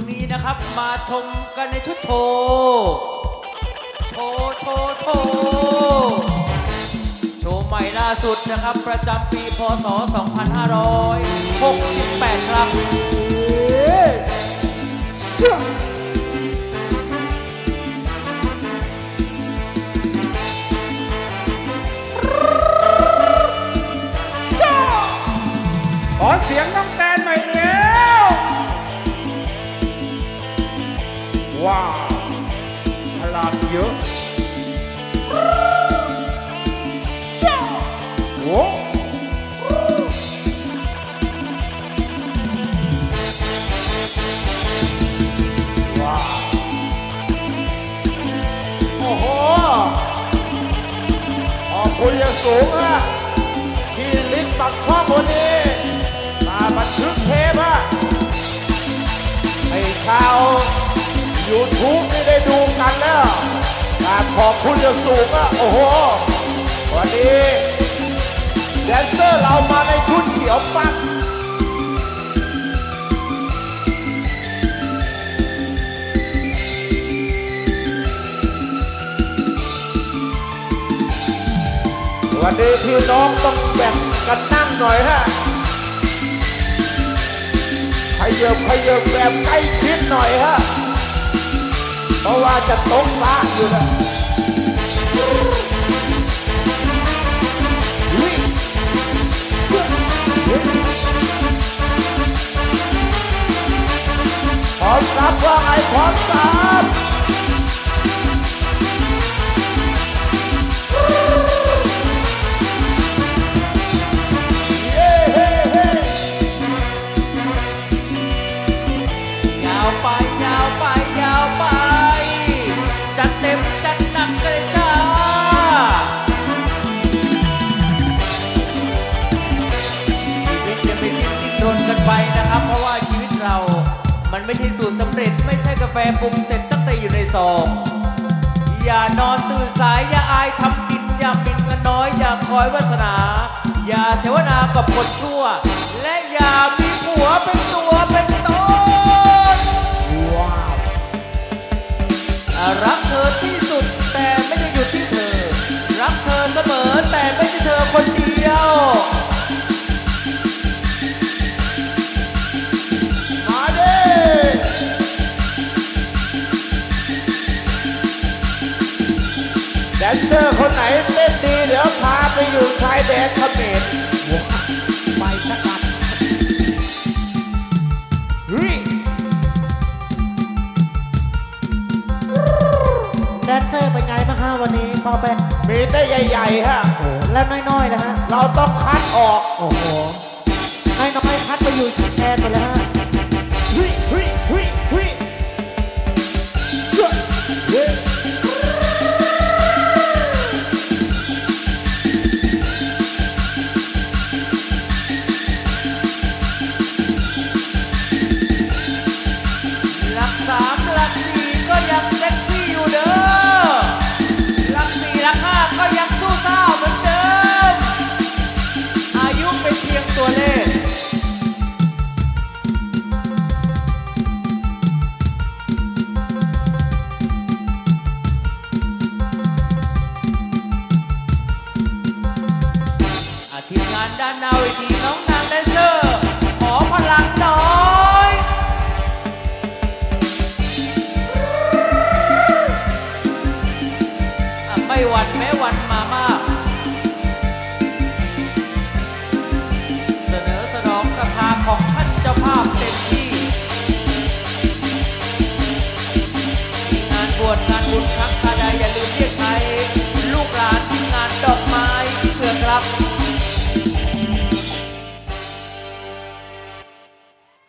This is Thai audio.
ช่วงนี้นะครับมาชมกันในชุดโชว์โชว์โชว์โชว์โชว์ใหม่ล่าสุดนะครับ ประจำปีพศ 2568 ครับ เยอะโอ้ว้าวโอ้โหขอบคุณอย่างสูงฮะที่ลิฟต์ปักช่องวันนี้มาบันทึกเทปอะให้ชาว YouTube นี่ได้ดูกันแล้วกราบ ขอบคุณอย่างสูงอะโอ้โห วันนี้แดนเซอร์เรามาในชุดเขียวปักวันนี้พี่น้องต้องแบ่งกันนั่งหน่อยฮะขยับขยับแบบใกล้ชิดหน่อยฮะ เพราะว่าจะตกปละอยู่นะ มันไม่ใช่สูตรสำเร็จไม่ใช่กาแฟปรุงเสร็จตั้งแต่อยู่ในซอง อย่านอนตื่นสาย อย่าอายทำกิน อย่าหมินกันน้อย อย่าคอยวาสนา อย่าเสวนากับคนชั่ว และอย่ามีผัวเป็นตัวเป็นตนว้าวรักเธอที่ นเซอร์คนไหนเต้นดีเดี๋ยวพาไปอยู่ชายแดนเขมรไปสักกันเฮ้ยแดนเซอร์เป็นไงบ้างฮะวันนี้พอแบนมีแต่ใหญ่ๆฮะ แล้วน้อยๆนะฮะ เราต้องคัดออก โอ้โหน้อยๆคัดไปอยู่แทนไปแล้วฮะานด้านหน้าเวทีน้องนางแดนเซอร์ขอพลังหน่อยอะไม่หวั่นแม้หวันมามาก